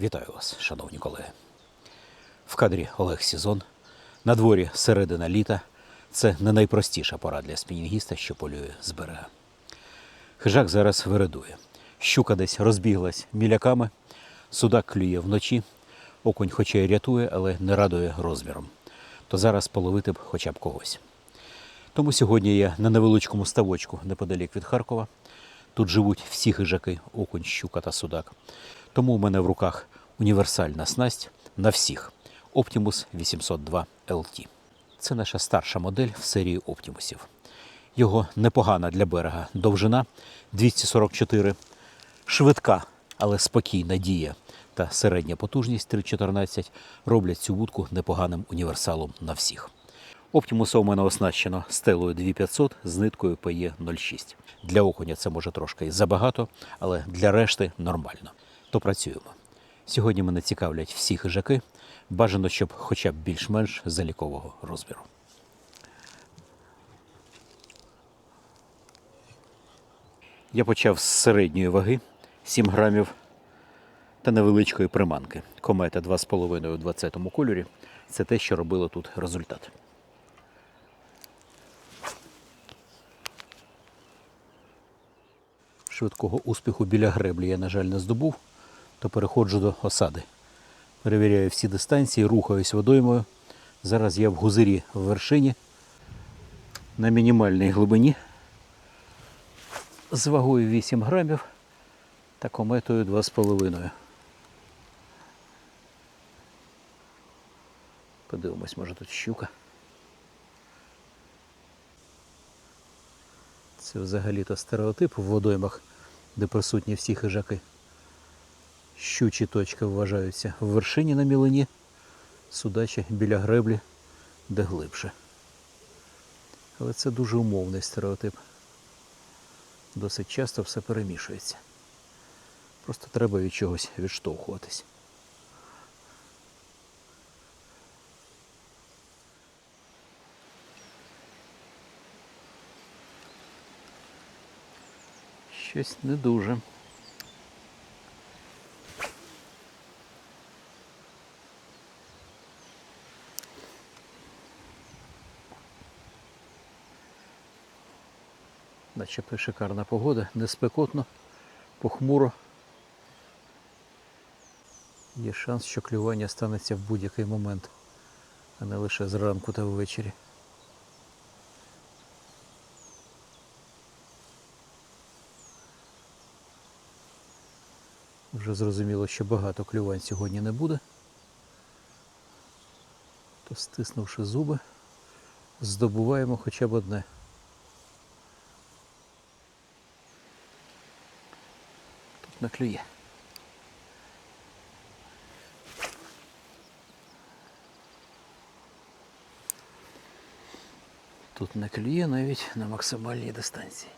Вітаю вас, шановні колеги. В кадрі Олег Сізон. На дворі середина літа. Це не найпростіша пора для спінінгіста, що полює з берега. Хижак зараз вирадує. Щука десь розбіглась міляками, судак клює вночі, окунь хоча й рятує, але не радує розміром. То зараз половити б хоча б когось. Тому сьогодні я на невеличкому ставочку неподалік від Харкова. Тут живуть всі хижаки, окунь, щука та судак. Тому у мене в руках універсальна снасть на всіх Optimus 802 LT. Це наша старша модель в серії Оптімусів. Його непогана для берега довжина 244, швидка, але спокійна дія та середня потужність 314 роблять цю вудку непоганим універсалом на всіх. Оптімуса у мене оснащено стелою 2500 з ниткою PE 06. Для окуня це може трошки і забагато, але для решти нормально. То працюємо. Сьогодні мене цікавлять всі хижаки. Бажано, щоб хоча б більш-менш залікового розміру. Я почав з середньої ваги 7 грамів та невеличкої приманки. Комета 2,5 у 20 кольорі. Це те, що робило тут результат. Швидкого успіху біля греблі я, на жаль, не здобув, то переходжу до осади. Перевіряю всі дистанції, рухаюсь водоймою. Зараз я в гузирі в вершині на мінімальній глибині з вагою 8 грамів та кометою 2,5. Подивимось, може тут щука. Це взагалі-то стереотип в водоймах, де присутні всі хижаки. Щучі точки вважаються в вершині на мілині, судачі біля греблі, де глибше. Але це дуже умовний стереотип. Досить часто все перемішується. Просто треба від чогось відштовхуватись. Щось не дуже. Начебто шикарна погода, не спекотно, похмуро. Є шанс, що клювання станеться в будь-який момент, а не лише зранку та ввечері. Вже зрозуміло, що багато клювань сьогодні не буде. То стиснувши зуби, здобуваємо хоча б одне. Не клює. Тут не клює навіть на максимальній дистанції.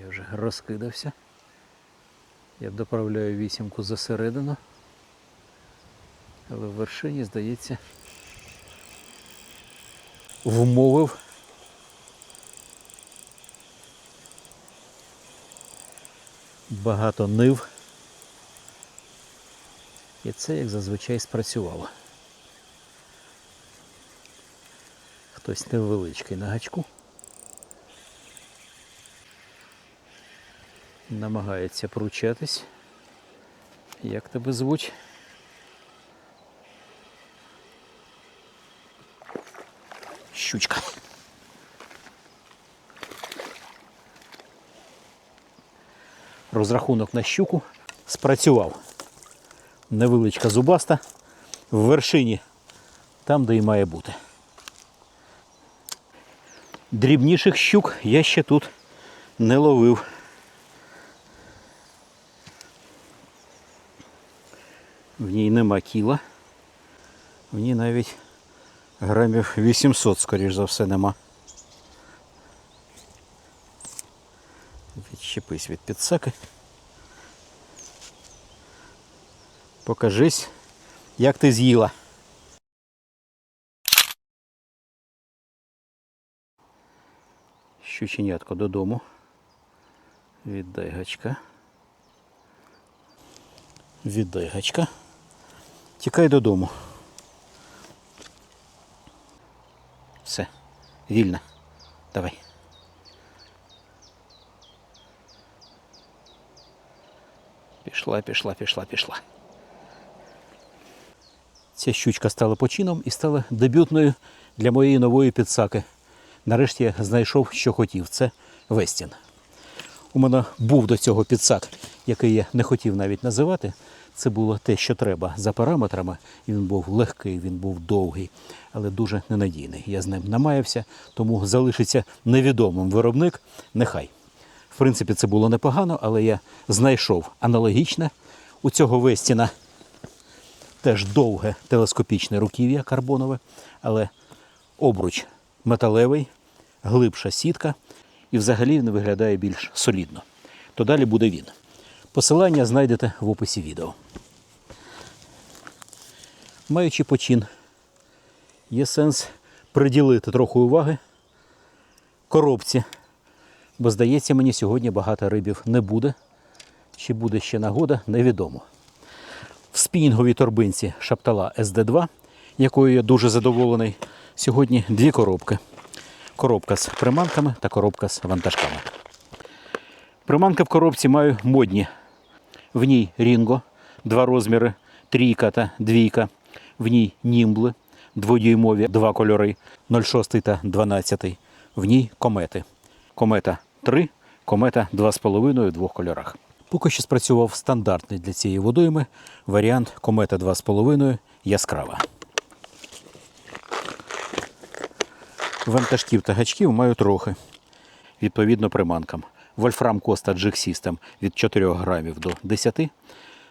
Я вже розкидався. Я доправляю вісімку засередину. Але в вершині, здається, вмовив багато нив. І це, як зазвичай, спрацювало. Хтось невеличкий на гачку. Намагається пручатись. Як тебе звуть? Щучка. Розрахунок на щуку спрацював. Невеличка зубаста в вершині, там, де і має бути. Дрібніших щук я ще тут не ловив. В ній нема кіла. В ній навіть грамів 800, скоріш за все, нема. Відщепись від підсаки. Покажись, як ти з'їла. Щученятко додому. Віддай гачка. Віддай гачка. Тікай додому. Все, вільно. Давай. Пішла, пішла, пішла, пішла. Ця щучка стала почином і стала дебютною для моєї нової підсаки. Нарешті я знайшов, що хотів. Це Вестін. У мене був до цього підсак, який я не хотів навіть називати. Це було те, що треба за параметрами. Він був легкий, він був довгий, але дуже ненадійний. Я з ним намаявся, тому залишиться невідомим виробник. Нехай. В принципі, це було непогано, але я знайшов аналогічне у цього Вестіна теж довге телескопічне руків'я карбонове, але обруч металевий, глибша сітка і взагалі він виглядає більш солідно. То далі буде він. Посилання знайдете в описі відео. Маючи почин, є сенс приділити трохи уваги коробці, бо здається, мені сьогодні багато рибів не буде. Чи буде ще нагода, невідомо в спінінговій торбинці Шаптала SD2, якою я дуже задоволений. Сьогодні дві коробки. Коробка з приманками та коробка з вантажками. Приманки в коробці маю модні. В ній Рінго, два розміри, трійка та двійка. В ній німбли, дводюймові, два кольори, 0,6 та 12. В ній комети. Комета 3, комета 2,5 в двох кольорах. Поки що спрацював стандартний для цієї водойми варіант комета 2,5 яскрава. Вантажків та гачків маю трохи. Відповідно приманкам. Вольфрам Коста System від 4 грамів до 10,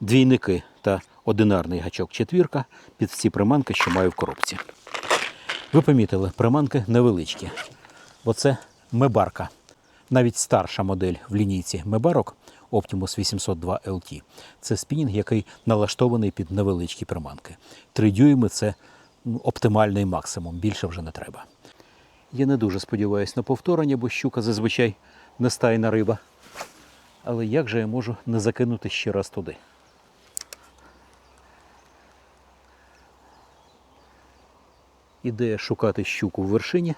двійники та одинарний гачок четвірка під ці приманки, що маю в коробці. Ви помітили, приманки невеличкі, бо це мебарка. Навіть старша модель в лінійці мебарок Optimus 802 LT. Це спінінг, який налаштований під невеличкі приманки. Три дюйми це оптимальний максимум, більше вже не треба. Я не дуже сподіваюся на повторення, бо щука зазвичай не стайна риба. Але як же я можу не закинути ще раз туди? Ідея шукати щуку в вершині,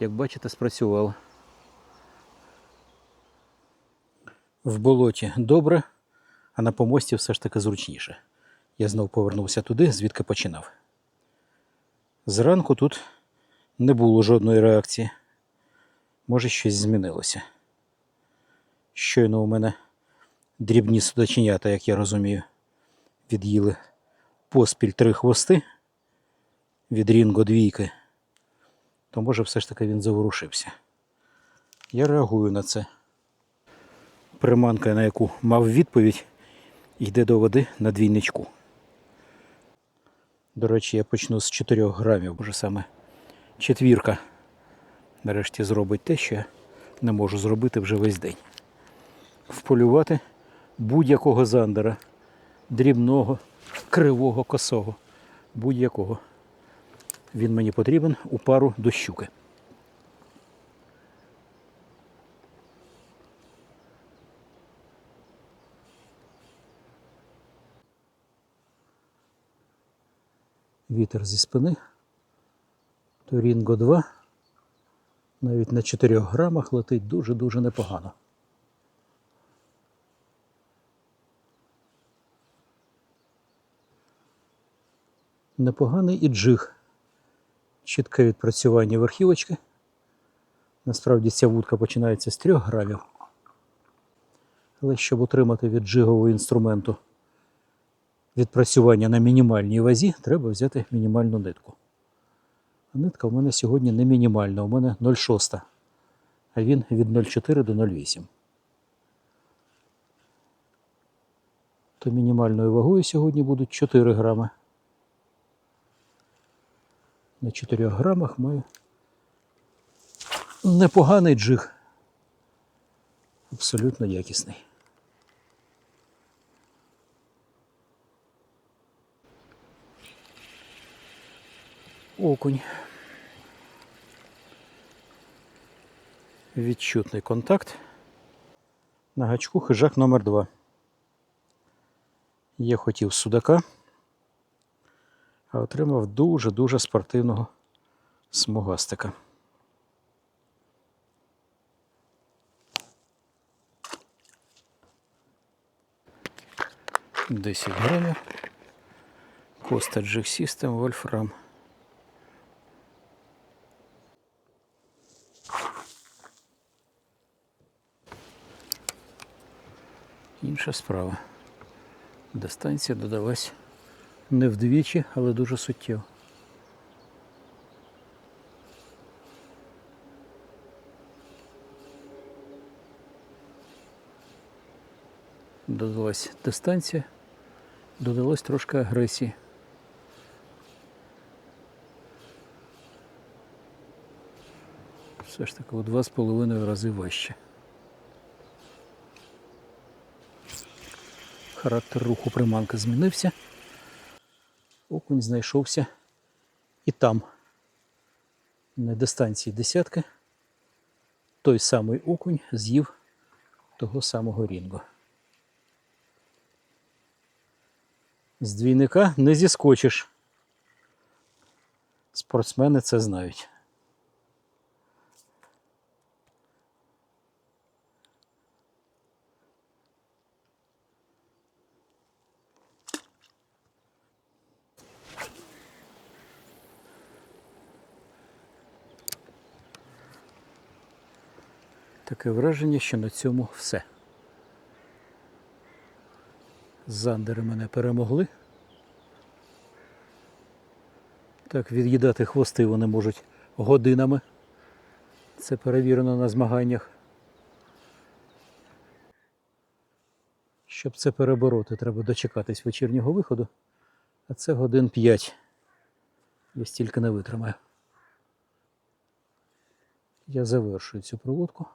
як бачите, спрацювала. В болоті добре, а на помості все ж таки зручніше. Я знов повернувся туди, звідки починав. Зранку тут не було жодної реакції. Може, щось змінилося. Щойно у мене дрібні судаченята, як я розумію, від'їли поспіль три хвости від Рінго двійки, то може все ж таки він заворушився. Я реагую на це. Приманка, на яку мав відповідь, йде до води на двійничку. До речі, я почну з 4 грамів, бо саме четвірка нарешті зробить те, що я не можу зробити вже весь день. Вполювати будь-якого зандера, дрібного, кривого, косого, будь-якого. Він мені потрібен у пару до щуки. Вітер зі спини. То Рінго 2 навіть на 4 грамах летить дуже-дуже непогано. Непоганий і джиг. Чітке відпрацювання верхівочки. Насправді ця вудка починається з 3 грамів. Але щоб отримати від джигового інструменту відпрацювання на мінімальній вазі, треба взяти мінімальну нитку. А нитка в мене сьогодні не мінімальна, у мене 0,6, а він від 0,4 до 0,8. То мінімальною вагою сьогодні будуть 4 грами. На 4 грамах маю непоганий джиг. Абсолютно якісний. Окунь. Відчутний контакт. На гачку хижак номер 2 Я хотів судака, а отримав дуже-дуже спортивного смугастика. Десять грамів. Коста Джек System Вольфрам. Інша справа. Дистанція додалась не вдвічі, але дуже суттєво. Додалась дистанція, додалось трошки агресії. Все ж таки у два з половиною рази важче. Характер руху приманки змінився. Окунь знайшовся і там, на дистанції десятки, той самий окунь з'їв того самого рінго. З двійника не зіскочиш. Спортсмени це знають. Таке враження, що на цьому все. Зандери мене перемогли. Так, від'їдати хвости вони можуть годинами. Це перевірено на змаганнях. Щоб це перебороти, треба дочекатись вечірнього виходу, а це годин 5. Я стільки не витримаю. Я завершую цю проводку.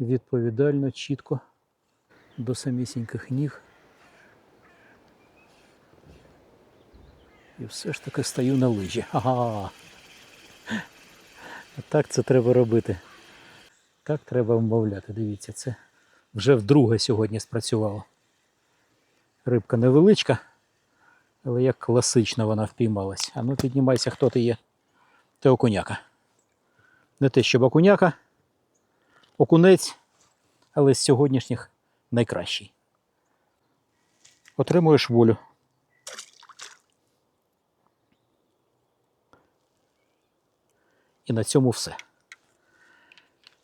Відповідально, чітко, до самісіньких ніг. І все ж таки стою на лижі. Ага. Так це треба робити. Так треба вмовляти. Дивіться, це вже вдруге сьогодні спрацювало. Рибка невеличка, але як класично вона впіймалась. А ну піднімайся, хто ти є. Ти окуняка. Не те, щоб окуняка, окунець, але з сьогоднішніх найкращий. Отримуєш волю. І на цьому все.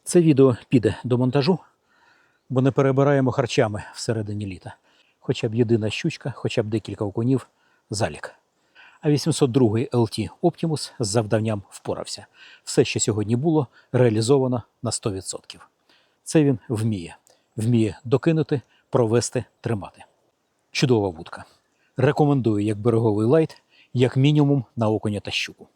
Це відео піде до монтажу, бо не перебираємо харчами всередині літа. Хоча б єдина щучка, хоча б декілька окунів, залік. А 802 LT Optimus з завданням впорався. Все, що сьогодні було, реалізовано на 100%. Це він вміє. Вміє докинути, провести, тримати. Чудова вудка. Рекомендую як береговий лайт, як мінімум на окуня та щуку.